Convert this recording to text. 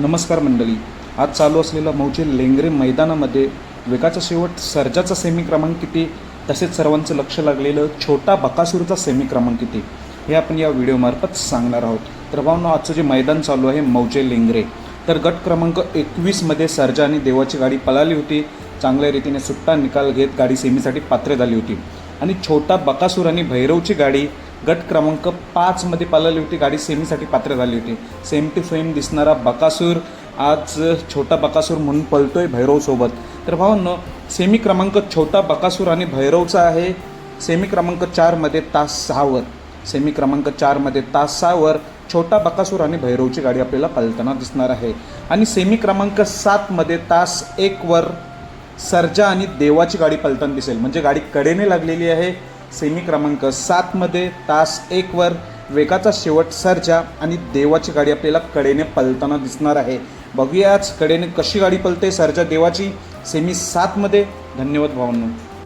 नमस्कार मंडळी. आज चालू असलेलं मौजे लेंगरे मैदानामध्ये वेगाचा शेवट सर्जाचा सेमी क्रमांक किती तसेच सर्वांचं लक्ष लागलेलं छोटा बकासूरचा सेमी क्रमांक किती हे आपण या व्हिडिओमार्फत सांगणार आहोत. तर भावना आजचं जे मैदान चालू आहे मौजे लेंगरे तर गट क्रमांक एकवीसमध्ये सर्जा आणि देवाची गाडी पळाली होती. चांगल्या रीतीने सुट्टा निकाल घेत गाडी सेमीसाठी पात्र झाली होती. आणि छोटा बकासूर आणि भैरवची गाडी गट क्रमांक पाचमध्ये पळाली होती. गाडी सेमीसाठी पात्र झाली होती. सेम टू सेम दिसणारा बकासूर आज छोटा बकासूर म्हणून पळतोय भैरवसोबत तर भावांनो सेमी क्रमांक छोटा बकासूर आणि भैरवचा आहे. सेमी क्रमांक चारमध्ये तास सहावर सेमी क्रमांक चारमध्ये तास सहावर छोटा बकासूर आणि भैरवची गाडी आपल्याला पलताना दिसणार आहे. आणि सेमी क्रमांक सातमध्ये तास एकवर सर्जा आणि देवाची गाडी पलताना दिसेल. म्हणजे गाडी कडेने लागलेली आहे. सेमी क्रमांक सातमध्ये तास एकवर वेगाचा शेवट सर्जा आणि देवाची गाडी आपल्याला कडेने पलताना दिसणार आहे. बघूयाच कडेने कशी गाडी पलते सर्जा देवाची. सेमी सातमध्ये धन्यवाद भावांनो.